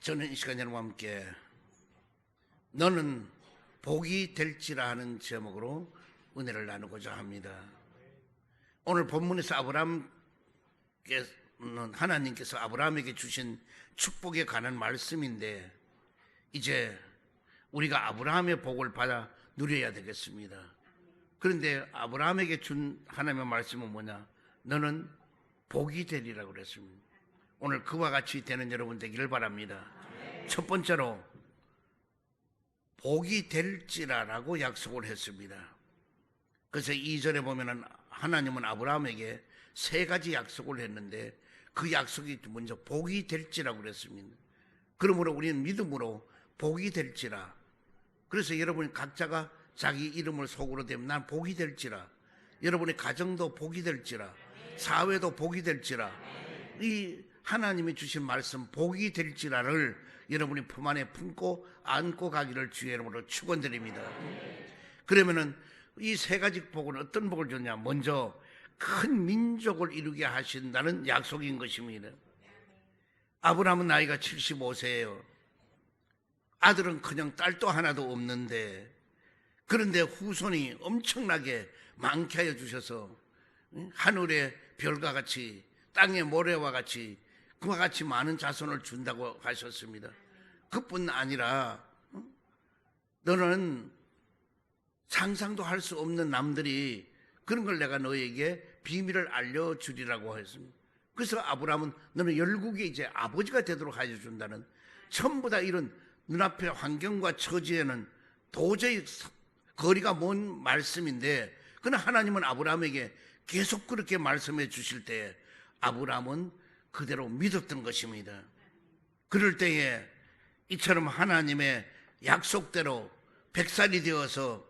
저는 이 시간 여러분과 함께 너는 복이 될지라 하는 제목으로 은혜를 나누고자 합니다. 오늘 본문에서 아브라함께는 하나님께서 아브라함에게 주신 축복에 관한 말씀인데 이제 우리가 아브라함의 복을 받아 누려야 되겠습니다. 그런데 아브라함에게 준 하나님의 말씀은 뭐냐? 너는 복이 되리라고 그랬습니다. 오늘 그와 같이 되는 여러분 되기를 바랍니다. 첫 번째로 복이 될지라라고 약속을 했습니다. 그래서 이절에 보면은 하나님은 아브라함에게 세 가지 약속을 했는데 그 약속이 먼저 복이 될지라고 그랬습니다. 그러므로 우리는 믿음으로 복이 될지라. 그래서 여러분 각자가 자기 이름을 속으로 대면 난 복이 될지라. 여러분의 가정도 복이 될지라. 사회도 복이 될지라. 이 하나님이 주신 말씀 복이 될지라를 여러분이 품 안에 품고 안고 가기를 주의 이름으로 축원드립니다. 그러면은 이 세 가지 복은 어떤 복을 줬냐? 먼저 큰 민족을 이루게 하신다는 약속인 것입니다. 아브라함은 나이가 75세예요. 아들은 그냥 딸도 하나도 없는데 그런데 후손이 엄청나게 많게 하여 주셔서 응? 하늘의 별과 같이 땅의 모래와 같이 그와 같이 많은 자손을 준다고 하셨습니다. 그뿐 아니라 응? 너는 상상도 할 수 없는 남들이 그런 걸 내가 너에게 비밀을 알려주리라고 했습니다. 그래서 아브라함은 너는 열국의 이제 아버지가 되도록 하여 준다는 전부 다 이런 눈앞의 환경과 처지에는 도저히 거리가 먼 말씀인데 그러나 하나님은 아브라함에게 계속 그렇게 말씀해 주실 때 아브라함은 그대로 믿었던 것입니다. 그럴 때에 이처럼 하나님의 약속대로 백살이 되어서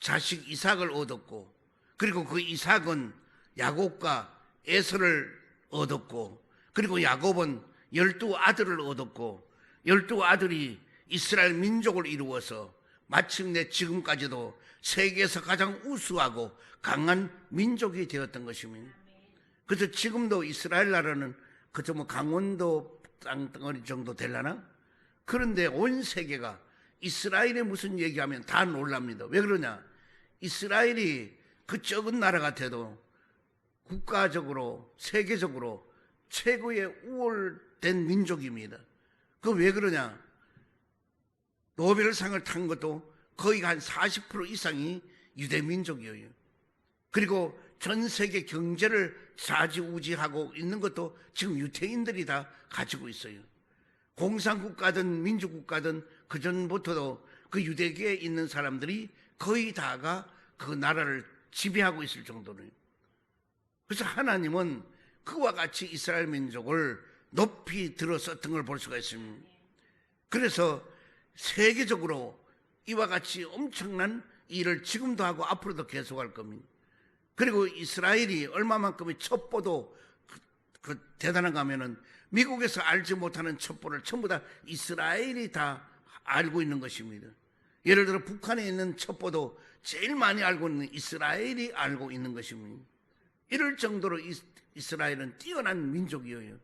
자식 이삭을 얻었고 그리고 그 이삭은 야곱과 에서를 얻었고 그리고 야곱은 열두 아들을 얻었고 열두 아들이 이스라엘 민족을 이루어서 마침내 지금까지도 세계에서 가장 우수하고 강한 민족이 되었던 것입니다. 그래서 지금도 이스라엘 나라는 그저 뭐 강원도 땅덩어리 정도 될라나? 그런데 온 세계가 이스라엘에 무슨 얘기하면 다 놀랍니다. 왜 그러냐? 이스라엘이 그 적은 나라 같아도 국가적으로 세계적으로 최고의 우월된 민족입니다. 그 왜 그러냐? 노벨상을 탄 것도 거의 한 40% 이상이 유대 민족이에요. 그리고 전 세계 경제를 좌지우지하고 있는 것도 지금 유태인들이 다 가지고 있어요. 공산국가든 민주국가든 그 전부터도 그 유대계에 있는 사람들이 거의 다가 그 나라를 지배하고 있을 정도는. 그래서 하나님은 그와 같이 이스라엘 민족을 높이 들어섰던 걸 볼 수가 있습니다. 그래서 세계적으로 이와 같이 엄청난 일을 지금도 하고 앞으로도 계속할 겁니다. 그리고 이스라엘이 얼마만큼의 첩보도 그, 그 대단한가 하면은 미국에서 알지 못하는 첩보를 전부 다 이스라엘이 다 알고 있는 것입니다. 예를 들어 북한에 있는 첩보도 제일 많이 알고 있는 이스라엘이 알고 있는 것입니다. 이럴 정도로 이스라엘은 뛰어난 민족이에요.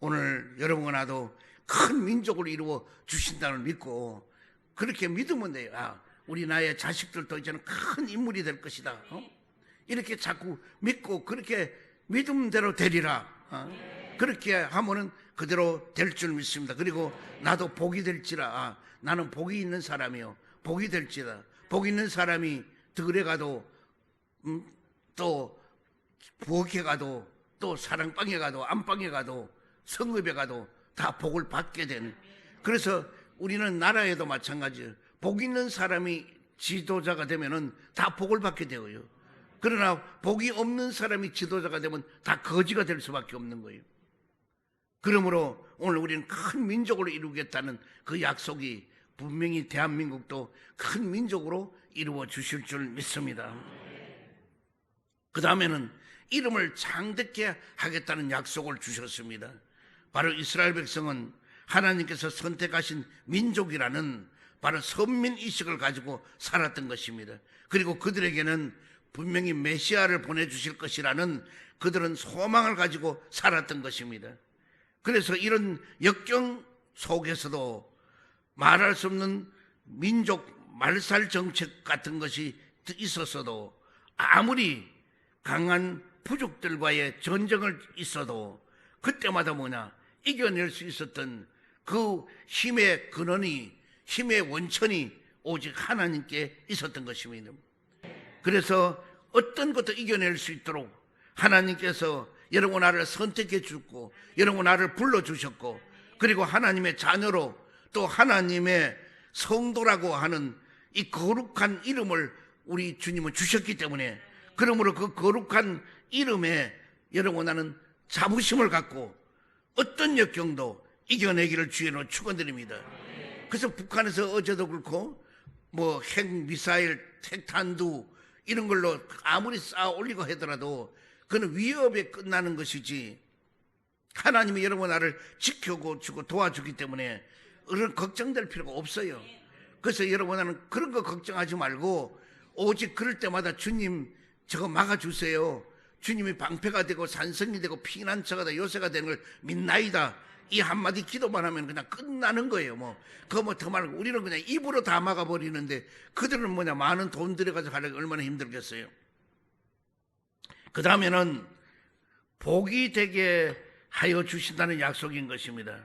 오늘 여러분과 나도 큰 민족을 이루어 주신다는 믿고 그렇게 믿으면 돼요. 아, 우리 나의 자식들도 이제는 큰 인물이 될 것이다. 어? 이렇게 자꾸 믿고 그렇게 믿음대로 되리라. 어? 그렇게 하면은 그대로 될 줄 믿습니다. 그리고 나도 복이 될지라. 아, 나는 복이 있는 사람이요. 복이 될지라. 복 있는 사람이 들에 가도 음, 또 부엌에 가도 또 사랑방에 가도 안방에 가도 성읍에 가도 다 복을 받게 되는. 그래서 우리는 나라에도 마찬가지예요. 복 있는 사람이 지도자가 되면은 다 복을 받게 되어요. 그러나 복이 없는 사람이 지도자가 되면 다 거지가 될 수밖에 없는 거예요. 그러므로 오늘 우리는 큰 민족을 이루겠다는 그 약속이 분명히 대한민국도 큰 민족으로 이루어 주실 줄 믿습니다. 그 다음에는 이름을 장대케 하겠다는 약속을 주셨습니다. 바로 이스라엘 백성은 하나님께서 선택하신 민족이라는 바로 선민 의식을 가지고 살았던 것입니다. 그리고 그들에게는 분명히 메시아를 보내주실 것이라는 그들은 소망을 가지고 살았던 것입니다. 그래서 이런 역경 속에서도 말할 수 없는 민족 말살 정책 같은 것이 있었어도 아무리 강한 부족들과의 전쟁을 있어도 그때마다 뭐냐 이겨낼 수 있었던 그 힘의 근원이 힘의 원천이 오직 하나님께 있었던 것입니다. 그래서 어떤 것도 이겨낼 수 있도록 하나님께서 여러분 나를 선택해 주고 여러분 나를 불러 주셨고 그리고 하나님의 자녀로 또 하나님의 성도라고 하는 이 거룩한 이름을 우리 주님은 주셨기 때문에 그러므로 그 거룩한 이름에 여러분 나는 자부심을 갖고 어떤 역경도 이겨내기를 주의로 축원드립니다. 그래서 북한에서 어제도 그렇고 뭐 핵 미사일, 핵탄두 이런 걸로 아무리 쌓아 올리고 하더라도 그는 위협에 끝나는 것이지 하나님이 여러분 나를 지켜고 주고 도와주기 때문에 그런 걱정될 필요가 없어요. 그래서 여러분 나는 그런 거 걱정하지 말고 오직 그럴 때마다 주님 저거 막아주세요. 주님이 방패가 되고 산성이 되고 피난처가 되고 요새가 되는 걸 믿나이다. 이 한마디 기도만 하면 그냥 끝나는 거예요. 뭐, 그거 뭐 더 말고 우리는 그냥 입으로 다 막아버리는데 그들은 뭐냐, 많은 돈 들여가지고 하려고 얼마나 힘들겠어요. 그 다음에는 복이 되게 하여 주신다는 약속인 것입니다.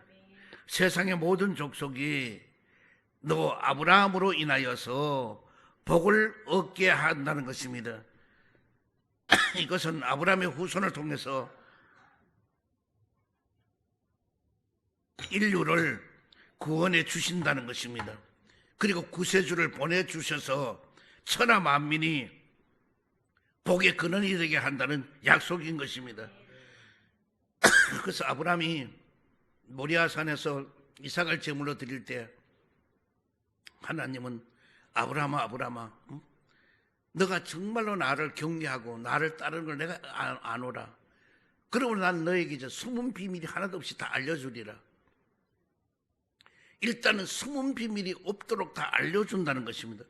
세상의 모든 족속이 너 아브라함으로 인하여서 복을 얻게 한다는 것입니다. 이것은 아브라함의 후손을 통해서 인류를 구원해 주신다는 것입니다. 그리고 구세주를 보내주셔서 천하 만민이 복의 근원이 되게 한다는 약속인 것입니다. 그래서 아브라함이 모리아산에서 이삭을 제물로 드릴 때 하나님은 아브라함아 아브라함아 응? 너가 정말로 나를 경외하고 나를 따르는 걸 내가 아- 아노라. 그러면 난 너에게 이제 숨은 비밀이 하나도 없이 다 알려주리라. 일단은 숨은 비밀이 없도록 다 알려준다는 것입니다.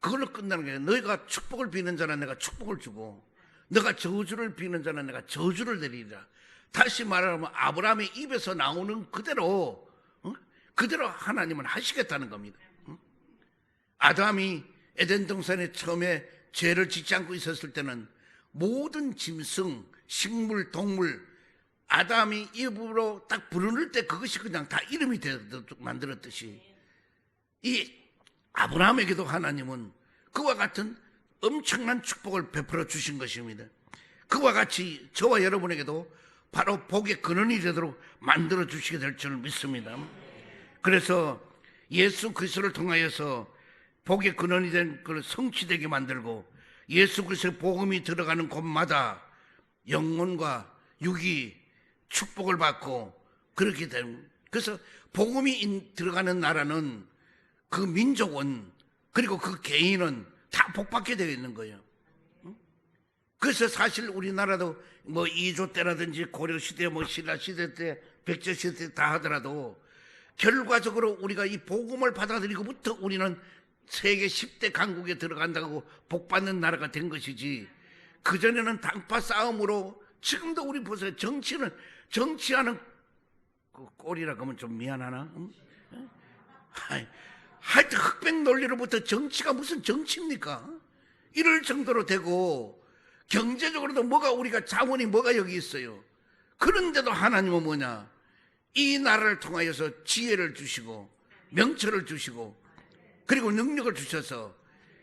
그걸로 끝나는 거예요. 너희가 축복을 비는 자는 내가 축복을 주고, 너가 저주를 비는 자는 내가 저주를 내리리라. 다시 말하면 아브라함의 입에서 나오는 그대로, 어? 그대로 하나님은 하시겠다는 겁니다. 어? 아담이 에덴 동산에 처음에 죄를 짓지 않고 있었을 때는 모든 짐승, 식물, 동물, 아담이 입으로 딱 부르는 때 그것이 그냥 다 이름이 되도록 만들었듯이 이 아브라함에게도 하나님은 그와 같은 엄청난 축복을 베풀어 주신 것입니다. 그와 같이 저와 여러분에게도 바로 복의 근원이 되도록 만들어 주시게 될 줄 믿습니다. 그래서 예수 그리스도를 통하여서 복의 근원이 된 그를 성취되게 만들고 예수 그리스도의 복음이 들어가는 곳마다 영혼과 육이 축복을 받고 그렇게 되는 그래서 복음이 인- 들어가는 나라는 그 민족은 그리고 그 개인은 다 복받게 되어 있는 거예요. 응? 그래서 사실 우리나라도 뭐 이조 때라든지 고려 시대 뭐 신라 시대 때 백제 시대 때 다 하더라도 결과적으로 우리가 이 복음을 받아들이고부터 우리는 세계 10대 강국에 들어간다고 복받는 나라가 된 것이지 그전에는 당파 싸움으로 지금도 우리 보세요 정치는 정치하는 그 꼴이라 그러면 좀 미안하나? 응? 응? 하이, 하여튼 흑백 논리로부터 정치가 무슨 정치입니까? 이럴 정도로 되고 경제적으로도 뭐가 우리가 자원이 뭐가 여기 있어요. 그런데도 하나님은 뭐냐? 이 나라를 통하여서 지혜를 주시고 명철을 주시고 그리고 능력을 주셔서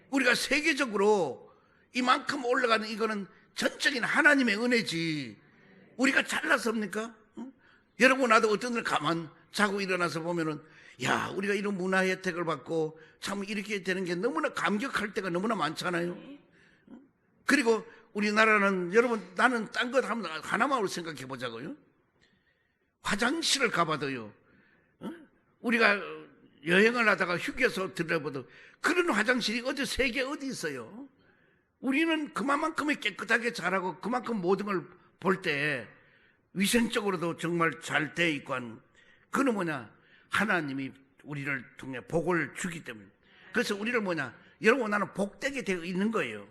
우리가 세계적으로 이만큼 올라가는 이거는 전적인 하나님의 은혜지 우리가 잘났습니까? 응? 여러분 나도 어떤 날 가만 자고 일어나서 보면은 야 우리가 이런 문화 혜택을 받고 참 이렇게 되는 게 너무나 감격할 때가 너무나 많잖아요. 그리고 우리나라는 여러분 나는 딴 것 하면 하나만 생각해 보자고요. 화장실을 가봐도요. 어? 우리가 여행을 하다가 휴게소 들어봐도 그런 화장실이 어디 세계 어디 있어요? 우리는 그만큼의 깨끗하게 잘하고 그만큼 모든 걸 볼 때 위생적으로도 정말 잘 돼 있고 한 그는 뭐냐 하나님이 우리를 통해 복을 주기 때문에 그래서 우리를 뭐냐 여러분 나는 복되게 되어 있는 거예요.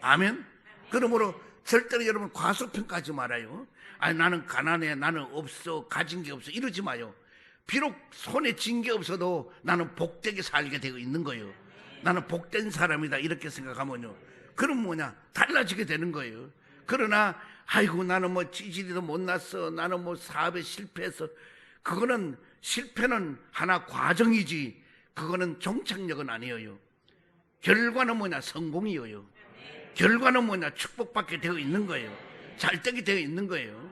아멘. 그러므로 절대로 여러분 과소평가하지 말아요. 아니 나는 가난해, 나는 없어, 가진 게 없어 이러지 마요. 비록 손에 쥔 게 없어도 나는 복되게 살게 되어 있는 거예요. 나는 복된 사람이다 이렇게 생각하면요. 그럼 뭐냐 달라지게 되는 거예요. 그러나 아이고 나는 뭐 찌질이도 못 났어, 나는 뭐 사업에 실패해서 그거는 실패는 하나 과정이지 그거는 종착역은 아니에요. 결과는 뭐냐 성공이에요. 결과는 뭐냐 축복받게 되어 있는 거예요. 잘 되게 되어 있는 거예요.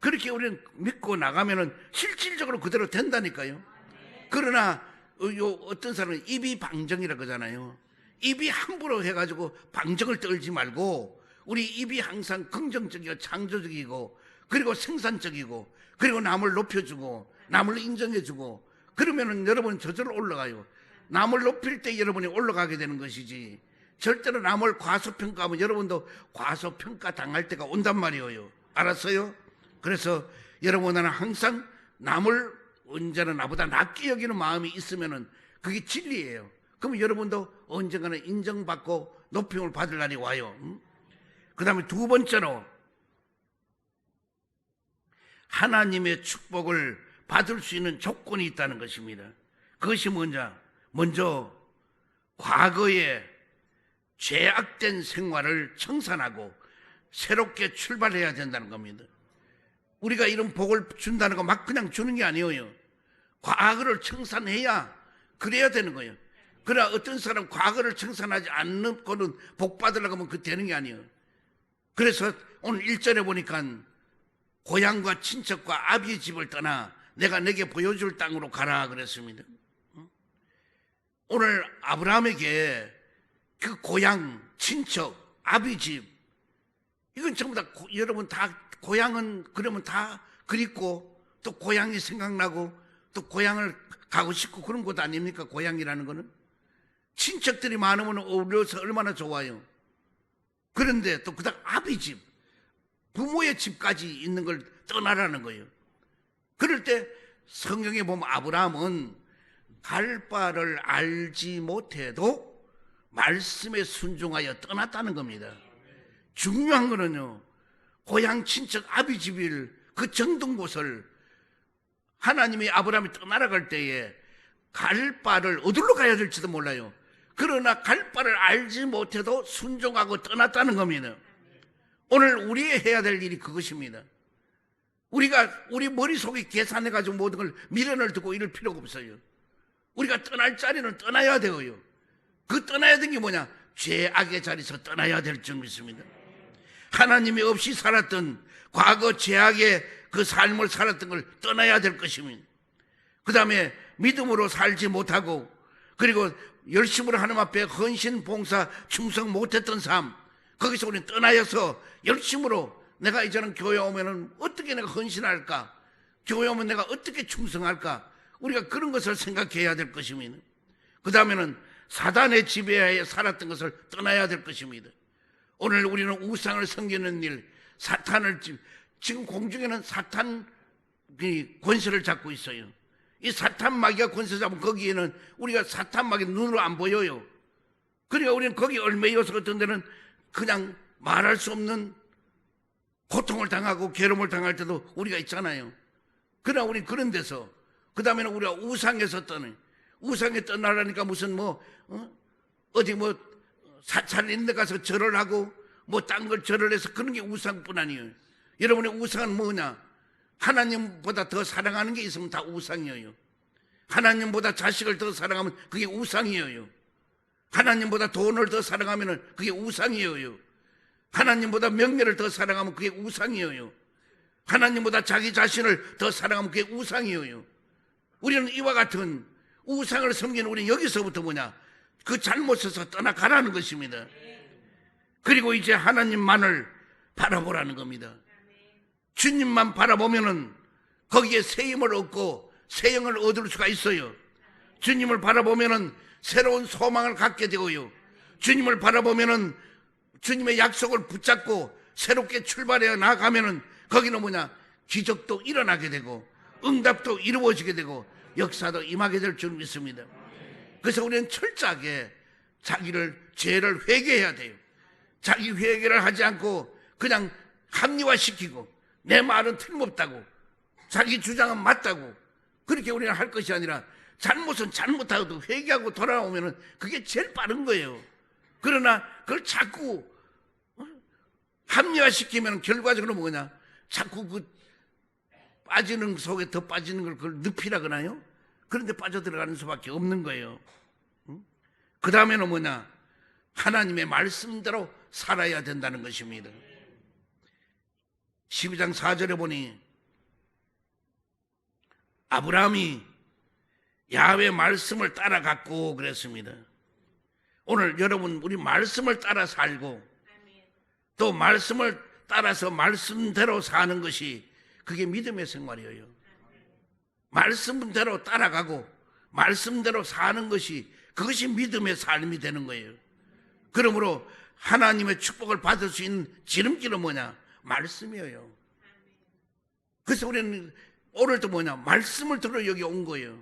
그렇게 우리는 믿고 나가면은 실질적으로 그대로 된다니까요. 그러나 어, 요 어떤 사람은 입이 방정이라 그러잖아요. 입이 함부로 해가지고 방정을 떨지 말고 우리 입이 항상 긍정적이고 창조적이고 그리고 생산적이고 그리고 남을 높여주고 남을 인정해주고 그러면은 여러분 저절로 올라가요. 남을 높일 때 여러분이 올라가게 되는 것이지 절대로 남을 과소평가하면 여러분도 과소평가 당할 때가 온단 말이에요. 알았어요? 그래서 여러분은 항상 남을 언제나 나보다 낫게 여기는 마음이 있으면은 그게 진리예요. 그럼 여러분도 언젠가는 인정받고 높임을 받을 날이 와요. 그 다음에 두 번째로 하나님의 축복을 받을 수 있는 조건이 있다는 것입니다. 그것이 뭐냐? 먼저 과거에 죄악된 생활을 청산하고 새롭게 출발해야 된다는 겁니다. 우리가 이런 복을 준다는 거 막 그냥 주는 게 아니에요. 과거를 청산해야 그래야 되는 거예요. 그러나 어떤 사람 과거를 청산하지 않는 거는 복 받으려고 하면 그 되는 게 아니에요. 그래서 오늘 1절에 보니까 고향과 친척과 아비의 집을 떠나 내가 내게 보여줄 땅으로 가라 그랬습니다. 오늘 아브라함에게 그 고향, 친척, 아비 집 이건 전부 다 고- 여러분 다 고향은 그러면 다 그립고 또 고향이 생각나고 또 고향을 가고 싶고 그런 곳 아닙니까? 고향이라는 거는 친척들이 많으면 어울려서 얼마나 좋아요. 그런데 또 그다음 아비 집, 부모의 집까지 있는 걸 떠나라는 거예요. 그럴 때 성경에 보면 아브라함은 갈 바를 알지 못해도 말씀에 순종하여 떠났다는 겁니다. 중요한 거는요, 고향 친척 아비 집일 그 정든 곳을 하나님이 아브라함이 떠나라 갈 때에 갈 바를 어디로 가야 될지도 몰라요. 그러나 갈 바를 알지 못해도 순종하고 떠났다는 겁니다. 오늘 우리 해야 될 일이 그것입니다. 우리가 우리 머릿속에 계산해 가지고 모든 걸 미련을 두고 이럴 필요가 없어요. 우리가 떠날 자리는 떠나야 되어요. 그 떠나야 되는 게 뭐냐? 죄악의 자리에서 떠나야 될 줄 믿습니다. 하나님이 없이 살았던 과거 죄악의 그 삶을 살았던 걸 떠나야 될 것입니다. 그 다음에 믿음으로 살지 못하고 그리고 열심으로 하나님 앞에 헌신, 봉사, 충성 못했던 삶 거기서 우리는 떠나여서 열심으로 내가 이제는 교회 오면은 어떻게 내가 헌신할까? 교회 오면 내가 어떻게 충성할까? 우리가 그런 것을 생각해야 될 것입니다. 그 다음에는 사단의 지배하에 살았던 것을 떠나야 될 것입니다. 오늘 우리는 우상을 섬기는 일, 사탄을 지- 지금 공중에는 사탄 그 권세를 잡고 있어요. 이 사탄 마귀가 권세 잡으면 거기에는 우리가 사탄 마귀 눈으로 안 보여요. 그러니까 우리는 거기 얼매여서 어떤 데는 그냥 말할 수 없는 고통을 당하고 괴로움을 당할 때도 우리가 있잖아요. 그러나 우리 그런 데서 그 다음에는 우리가 우상에서 떠는 우상에 떠나라니까 무슨 뭐 어? 디뭐 사찰 있는 데 가서 절을 하고 뭐 딴 걸 절을 해서 그런 게 우상뿐 아니에요. 여러분의 우상은 뭐냐? 하나님보다 더 사랑하는 게 있으면 다 우상이에요. 하나님보다 자식을 더 사랑하면 그게 우상이에요. 하나님보다 돈을 더 사랑하면 그게 우상이에요. 하나님보다 명예를 더 사랑하면 그게 우상이에요. 하나님보다 자기 자신을 더 사랑하면 그게 우상이에요. 우리는 이와 같은 우상을 섬기는 우리는 여기서부터 뭐냐? 그 잘못에서 떠나가라는 것입니다. 그리고 이제 하나님만을 바라보라는 겁니다. 주님만 바라보면은 거기에 새 힘을 얻고 새 영을 얻을 수가 있어요. 주님을 바라보면은 새로운 소망을 갖게 되고요. 주님을 바라보면은 주님의 약속을 붙잡고 새롭게 출발해 나가면은 거기는 뭐냐? 기적도 일어나게 되고 응답도 이루어지게 되고 역사도 임하게 될 줄 믿습니다. 그래서 우리는 철저하게 자기를 죄를 회개해야 돼요. 자기 회개를 하지 않고 그냥 합리화시키고 내 말은 틀림없다고 자기 주장은 맞다고 그렇게 우리는 할 것이 아니라 잘못은 잘못하고도 회개하고 돌아오면은 그게 제일 빠른 거예요. 그러나 그걸 자꾸 어? 합리화시키면 결과적으로 뭐냐? 자꾸 그 빠지는 속에 더 빠지는 걸 그걸 늪이라 그나요? 그런데 빠져들어가는 수밖에 없는 거예요. 그 다음에는 뭐냐? 하나님의 말씀대로 살아야 된다는 것입니다. 12장 4절에 보니 아브라함이 야훼 말씀을 따라갔고 그랬습니다. 오늘 여러분 우리 말씀을 따라 살고 또 말씀을 따라서 말씀대로 사는 것이 그게 믿음의 생활이에요. 말씀대로 따라가고 말씀대로 사는 것이 그것이 믿음의 삶이 되는 거예요. 그러므로 하나님의 축복을 받을 수 있는 지름길은 뭐냐? 말씀이에요. 그래서 우리는 오늘도 뭐냐? 말씀을 들어 여기 온 거예요.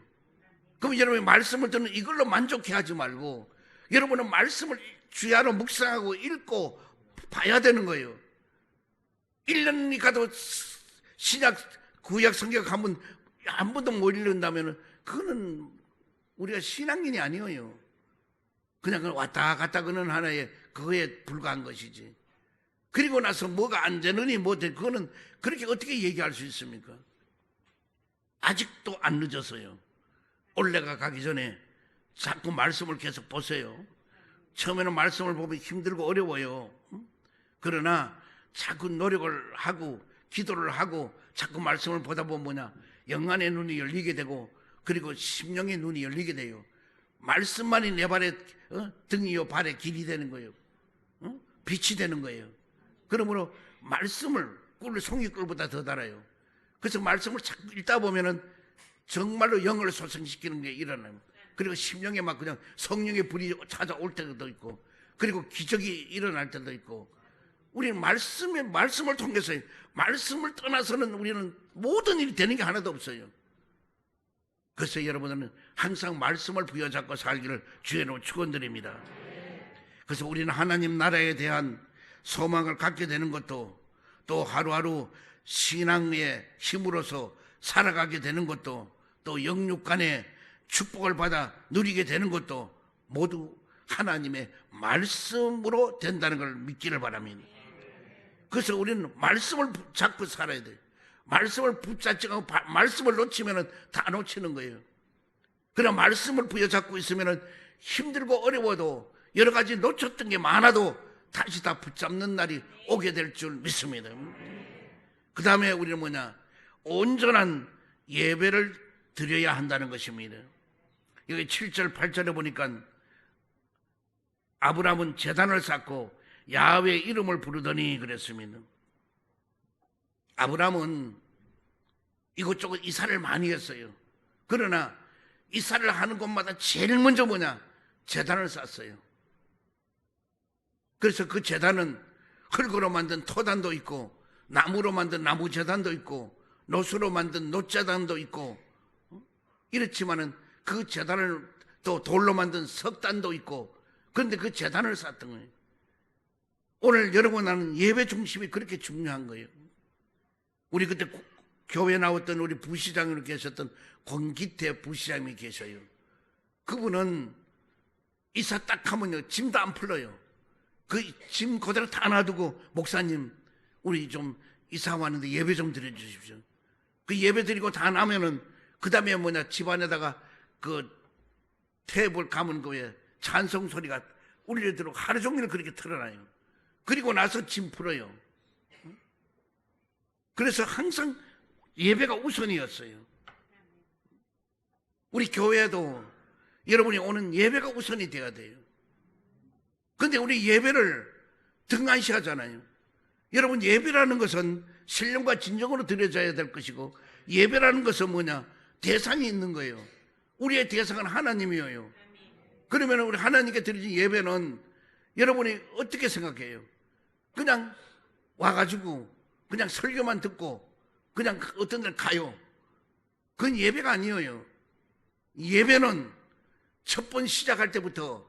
그럼 여러분이 말씀을 듣는 이걸로 만족해 하지 말고 여러분은 말씀을 주야로 묵상하고 읽고 봐야 되는 거예요. 1년이 가도 신약, 구약 성경 가면 한 번도 못 읽는다면 그거는 우리가 신앙인이 아니에요. 그냥 그 왔다 갔다 그는 하나의 그거에 불과한 것이지. 그리고 나서 뭐가 안 되느니 뭐 되, 그거는 그렇게 어떻게 얘기할 수 있습니까? 아직도 안 늦었어요. 올해가 가기 전에 자꾸 말씀을 계속 보세요. 처음에는 말씀을 보면 힘들고 어려워요. 그러나 자꾸 노력을 하고 기도를 하고 자꾸 말씀을 보다 보면 뭐냐 영안의 눈이 열리게 되고 그리고 심령의 눈이 열리게 돼요. 말씀만이 내 발에 어? 등이요 발에 길이 되는 거예요. 어? 빛이 되는 거예요. 그러므로 말씀을 꿀 송이꿀보다 더 달아요. 그래서 말씀을 자꾸 읽다 보면은 정말로 영을 소생시키는 게 일어나요. 그리고 심령에 막 그냥 성령의 불이 찾아올 때도 있고, 그리고 기적이 일어날 때도 있고, 우리는 말씀의 말씀을 통해서 말씀을 떠나서는 우리는 모든 일이 되는 게 하나도 없어요. 그래서 여러분은 항상 말씀을 부여잡고 살기를 주의로 축원드립니다. 그래서 우리는 하나님 나라에 대한 소망을 갖게 되는 것도 또 하루하루 신앙의 힘으로서 살아가게 되는 것도 또 영육 간의 축복을 받아 누리게 되는 것도 모두 하나님의 말씀으로 된다는 걸 믿기를 바랍니다. 그래서 우리는 말씀을 붙잡고 살아야 돼요. 말씀을 붙잡지 않고 바- 말씀을 놓치면 다 놓치는 거예요. 그러나 말씀을 부여잡고 있으면 힘들고 어려워도 여러 가지 놓쳤던 게 많아도 다시 다 붙잡는 날이 오게 될 줄 믿습니다. 그 다음에 우리는 뭐냐? 온전한 예배를 드려야 한다는 것입니다. 여기 7절, 8절에 보니까 아브라함은 재단을 쌓고 야훼 이름을 부르더니 그랬습니다. 아브라함은 이곳저곳 이사를 많이 했어요. 그러나 이사를 하는 곳마다 제일 먼저 뭐냐? 재단을 쌓았어요. 그래서 그 재단은 흙으로 만든 토단도 있고 나무로 만든 나무 재단도 있고 노수로 만든 노재단도 있고 어? 이렇지만은 그 재단을 또 돌로 만든 석단도 있고 그런데 그 재단을 쌓았던 거예요. 오늘 여러분 하는 예배 중심이 그렇게 중요한 거예요. 우리 그때 고- 교회 나왔던 우리 부시장으로 계셨던 권기태 부시장이 계셔요. 그분은 이사 딱 하면요 짐도 안 풀러요. 그 짐 그대로 다 놔두고 목사님 우리 좀 이사 왔는데 예배 좀 드려주십시오. 그 예배 드리고 다 나면은 그 다음에 뭐냐 집안에다가 그 테이블 감은 거에 찬송 소리가 울려들고 하루 종일 그렇게 틀어놔요. 그리고 나서 짐 풀어요. 그래서 항상 예배가 우선이었어요. 우리 교회도 여러분이 오는 예배가 우선이 돼야 돼요. 근데 우리 예배를 등한시 하잖아요. 여러분 예배라는 것은 신령과 진정으로 드려져야 될 것이고 예배라는 것은 뭐냐? 대상이 있는 거예요. 우리의 대상은 하나님이에요. 그러면 우리 하나님께 드리는 예배는 여러분이 어떻게 생각해요? 그냥 와가지고 그냥 설교만 듣고 그냥 어떤 데는 가요. 그건 예배가 아니에요. 예배는 첫 번 시작할 때부터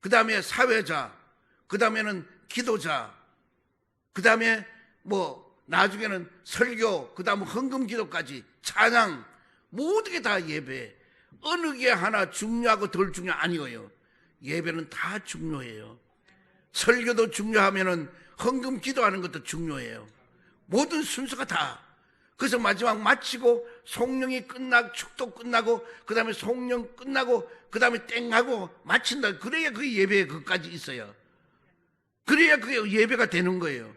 그 다음에 사회자, 그 다음에는 기도자, 그 다음에 뭐 나중에는 설교, 그 다음 헌금 기도까지 찬양 모든 게 다 예배. 어느 게 하나 중요하고 덜 중요 아니에요. 예배는 다 중요해요. 설교도 중요하면은 헌금 기도하는 것도 중요해요. 모든 순서가 다. 그래서 마지막 마치고 송령이 끝나고 축도 끝나고 그다음에 송령 끝나고 그다음에 땡하고 마친다. 그래야 그 예배에 그까지 있어요. 그래야 그게 예배가 되는 거예요.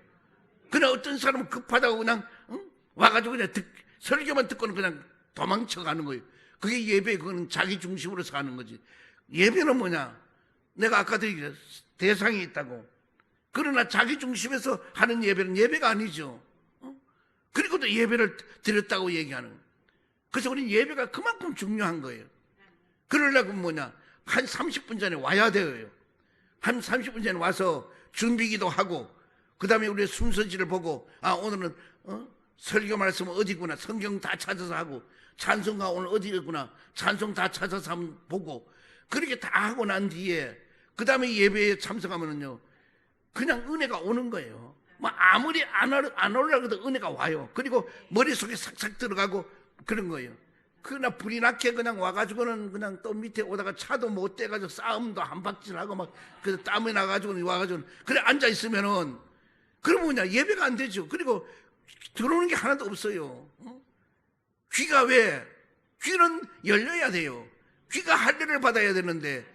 그냥 어떤 사람은 급하다고 그냥 응? 와가지고 그냥 듣, 설교만 듣고는 그냥 도망쳐 가는 거예요. 그게 예배 그거는 자기 중심으로 사는 거지. 예배는 뭐냐? 내가 아까도 얘기했 대상이 있다고. 그러나 자기 중심에서 하는 예배는 예배가 아니죠. 어? 그리고 또 예배를 드렸다고 얘기하는. 거예요. 그래서 우리 예배가 그만큼 중요한 거예요. 그러려면 뭐냐? 한 30분 전에 와야 돼요. 한 30분 전에 와서 준비기도 하고, 그 다음에 우리 순서지를 보고, 아, 오늘은, 어? 설교 말씀은 어디구나. 성경 다 찾아서 하고, 찬송가 오늘 어디구나. 찬송 다 찾아서 한번 보고, 그렇게 다 하고 난 뒤에, 그 다음에 예배에 참석하면은요, 그냥 은혜가 오는 거예요. 뭐 아무리 안, 올- 안 올라가도 은혜가 와요. 그리고 머릿속에 싹싹 들어가고 그런 거예요. 그러나 불이 나게 그냥 와가지고는 그냥 또 밑에 오다가 차도 못 떼가지고 싸움도 한 박질하고 막 그 땀이 나가지고 와가지고 그래 앉아 있으면은 그러면 뭐냐 예배가 안 되죠. 그리고 들어오는 게 하나도 없어요. 어? 귀가 왜? 귀는 열려야 돼요. 귀가 할례를 받아야 되는데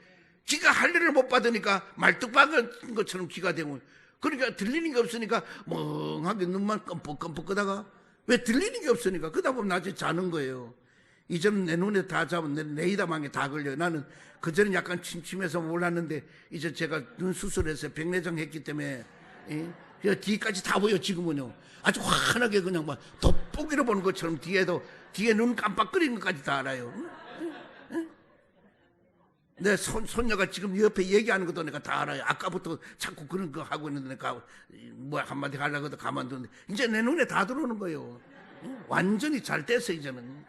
귀가 할례를 못 받으니까 말뚝박은 것처럼 귀가 되고 그러니까 들리는 게 없으니까 멍하게 눈만 껌뻑껌뻑 끄다가 왜 들리는 게 없으니까 그러다 보면 낮에 자는 거예요. 이제는 내 눈에 다 잡은 내 레이더망에 다 걸려요. 나는 그전엔 약간 침침해서 몰랐는데 이제 제가 눈 수술해서 백내장 했기 때문에 예? 뒤까지 다 보여 지금은요. 아주 환하게 그냥 막 돋보기로 보는 것처럼 뒤에도 뒤에 눈 깜빡거리는 것까지 다 알아요. 내 손, 손녀가 지금 옆에 얘기하는 것도 내가 다 알아요. 아까부터 자꾸 그런 거 하고 있는데 내가 뭐 한마디 하려고 해도 가만두는데 이제 내 눈에 다 들어오는 거예요. 응? 완전히 잘 됐어 이제는.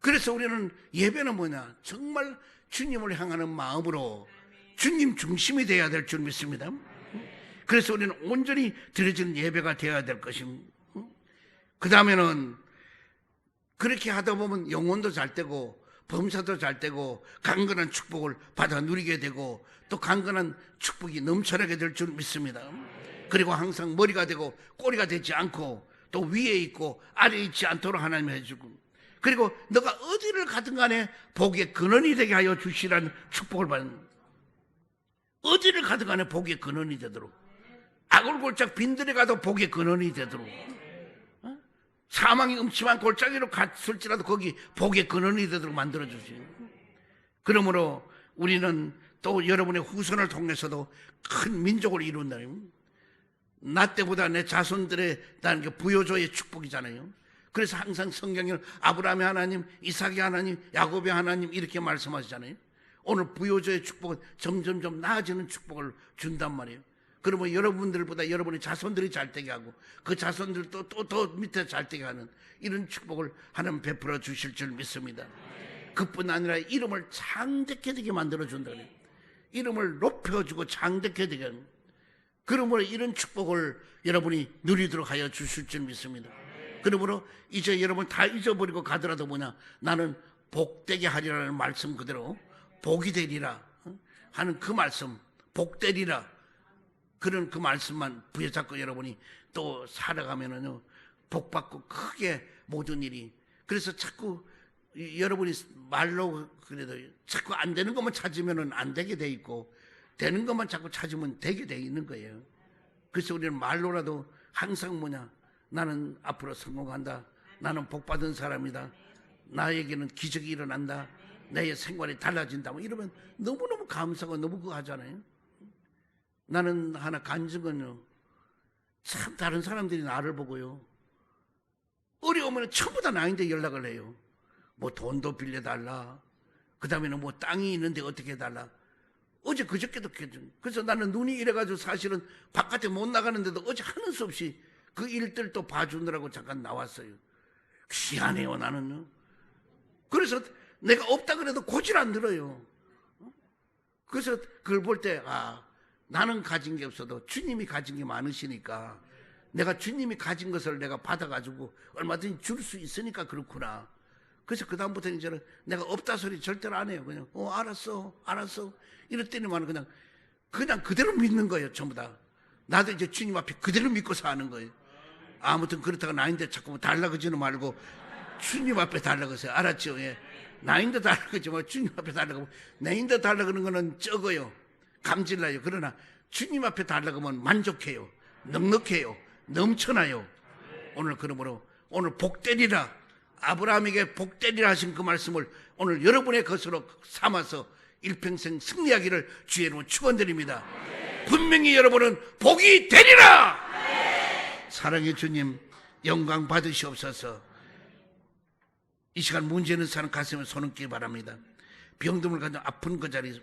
그래서 우리는 예배는 뭐냐? 정말 주님을 향하는 마음으로 주님 중심이 되어야 될 줄 믿습니다. 그래서 우리는 온전히 드려지는 예배가 되어야 될 것입니다. 그 다음에는 그렇게 하다 보면 영혼도 잘 되고 범사도 잘 되고 강건한 축복을 받아 누리게 되고 또 강건한 축복이 넘쳐나게 될 줄 믿습니다. 그리고 항상 머리가 되고 꼬리가 되지 않고 또 위에 있고 아래에 있지 않도록 하나님이 해주고 그리고 너가 어디를 가든 간에 복의 근원이 되게 하여 주시라는 축복을 받는 어디를 가든 간에 복의 근원이 되도록 아골골짝 빈들에 가도 복의 근원이 되도록 사망이 음침한 골짜기로 갔을지라도 거기 복의 근원이 되도록 만들어주세요. 그러므로 우리는 또 여러분의 후손을 통해서도 큰 민족을 이룬다. 나 때보다 내 자손들의 나는 게 부여조의 축복이잖아요. 그래서 항상 성경에 아브라함의 하나님, 이삭의 하나님, 야곱의 하나님 이렇게 말씀하시잖아요. 오늘 부여조의 축복은 점점점 나아지는 축복을 준단 말이에요. 그러면 여러분들보다 여러분의 자손들이 잘 되게 하고 그 자손들도 또 더 밑에 잘 되게 하는 이런 축복을 하나님 베풀어 주실 줄 믿습니다. 그뿐 아니라 이름을 창대케 되게 만들어 준다 그래요. 이름을 높여주고 창대케 되게 하는 그러므로 이런 축복을 여러분이 누리도록 하여 주실 줄 믿습니다. 그러므로 이제 여러분 다 잊어버리고 가더라도 뭐냐 나는 복되게 하리라는 말씀 그대로 복이 되리라 하는 그 말씀 복되리라 그런 그 말씀만 부여잡고 여러분이 또 살아가면은요 복받고 크게 모든 일이 그래서 자꾸 이- 여러분이 말로 그래도 자꾸 안 되는 것만 찾으면은 안 되게 돼 있고 되는 것만 자꾸 찾으면 되게 돼 있는 거예요. 그래서 우리는 말로라도 항상 뭐냐 나는 앞으로 성공한다. 나는 복받은 사람이다. 나에게는 기적이 일어난다. 내 생활이 달라진다. 뭐 이러면 너무너무 감사하고 너무 그거 하잖아요. 나는 하나 간증은요. 참 다른 사람들이 나를 보고요. 어려우면 전부 다 나인데 연락을 해요. 뭐 돈도 빌려달라. 그 다음에는 뭐 땅이 있는데 어떻게 해달라. 어제 그저께도. 그래서 나는 눈이 이래가지고 사실은 바깥에 못 나가는데도 어제 하는 수 없이 그 일들 또 봐주느라고 잠깐 나왔어요. 희한해요, 나는요. 그래서 내가 없다 그래도 고질 안 들어요. 그래서 그걸 볼 때, 아, 나는 가진 게 없어도 주님이 가진 게 많으시니까 내가 주님이 가진 것을 내가 받아가지고 얼마든지 줄 수 있으니까 그렇구나. 그래서 그다음부터 이제는 내가 없다 소리 절대로 안 해요. 그냥, 어, 알았어, 알았어. 이랬더니만 그냥, 그냥 그대로 믿는 거예요, 전부 다. 나도 이제 주님 앞에 그대로 믿고 사는 거예요. 아무튼 그렇다고 나인데 자꾸 달라그지는 말고 주님 앞에 달라그세요. 알았죠? 예. 나인데 달라그지 뭐 주님 앞에 달라고 나인데 달라그는 거는 적어요. 감질나요. 그러나 주님 앞에 달라그면 만족해요. 넉넉해요. 넘쳐나요. 오늘 그러므로 오늘 복되리라 아브라함에게 복되리라 하신 그 말씀을 오늘 여러분의 것으로 삼아서 일평생 승리하기를 주의 이름으로 축원드립니다. 분명히 여러분은 복이 되리라. 사랑의 주님 영광 받으시옵소서. 이 시간 문제 있는 사람 가슴에 손 얹기 바랍니다. 병듦을 가진 아픈 그 자리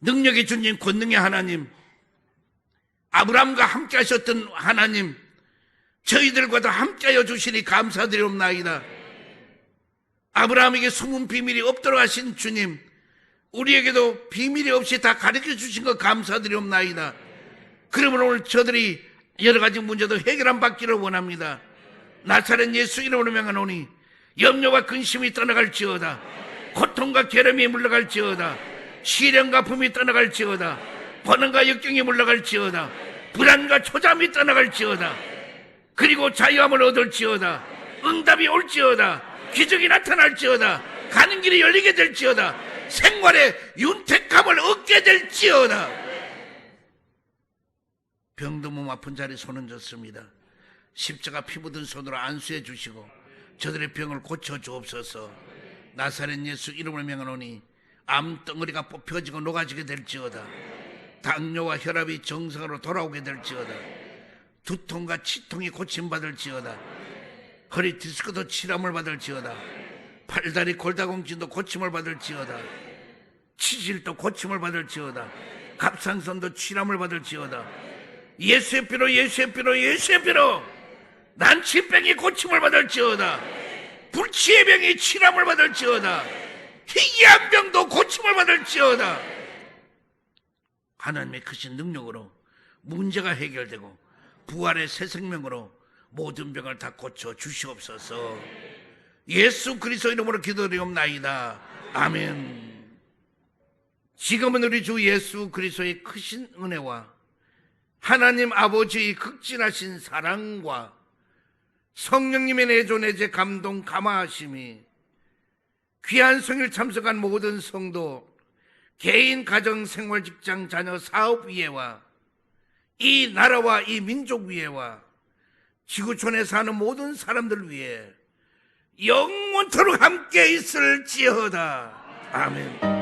능력의 주님 권능의 하나님 아브라함과 함께 하셨던 하나님 저희들과도 함께하여 주시니 감사드리옵나이다. 아브라함에게 숨은 비밀이 없도록 하신 주님 우리에게도 비밀이 없이 다 가르쳐 주신 것 감사드리옵나이다. 그러므로 오늘 저들이 여러 가지 문제도 해결한 받기를 원합니다. 나사렛 예수 이름으로 명하노니 염려와 근심이 떠나갈지어다. 고통과 괴로움이 물러갈지어다. 시련과 품이 떠나갈지어다. 번원과 역경이 물러갈지어다. 불안과 초잠이 떠나갈지어다. 그리고 자유함을 얻을지어다. 응답이 올지어다. 기적이 나타날지어다. 가는 길이 열리게 될지어다. 생활의 윤택함을 얻게 될지어다. 병도 몸 아픈 자리 손은 졌습니다. 십자가 피 묻은 손으로 안수해 주시고 저들의 병을 고쳐 주옵소서. 나사렛 예수 이름을 명하노니 암덩어리가 뽑혀지고 녹아지게 될지어다. 당뇨와 혈압이 정상으로 돌아오게 될지어다. 두통과 치통이 고침받을지어다. 허리 디스크도 치람을 받을지어다. 팔다리 골다공증도 고침을 받을지어다. 치질도 고침을 받을지어다. 갑상선도 치람을 받을지어다. 예수의 피로 예수의 피로 예수의 피로 난치병이 고침을 받을지어다. 불치의 병이 치람을 받을지어다. 희귀한 병도 고침을 받을지어다. 하나님의 크신 능력으로 문제가 해결되고 부활의 새 생명으로 모든 병을 다 고쳐 주시옵소서. 예수 그리스도 이름으로 기도드리옵나이다. 아멘. 지금은 우리 주 예수 그리스도의 크신 은혜와 하나님 아버지의 극진하신 사랑과 성령님의 내조 내재 감동 감화하심이 귀한 성일 참석한 모든 성도 개인 가정 생활 직장 자녀 사업 위에와 이 나라와 이 민족 위에와 지구촌에 사는 모든 사람들 위해 영원토록 함께 있을지어다 아멘.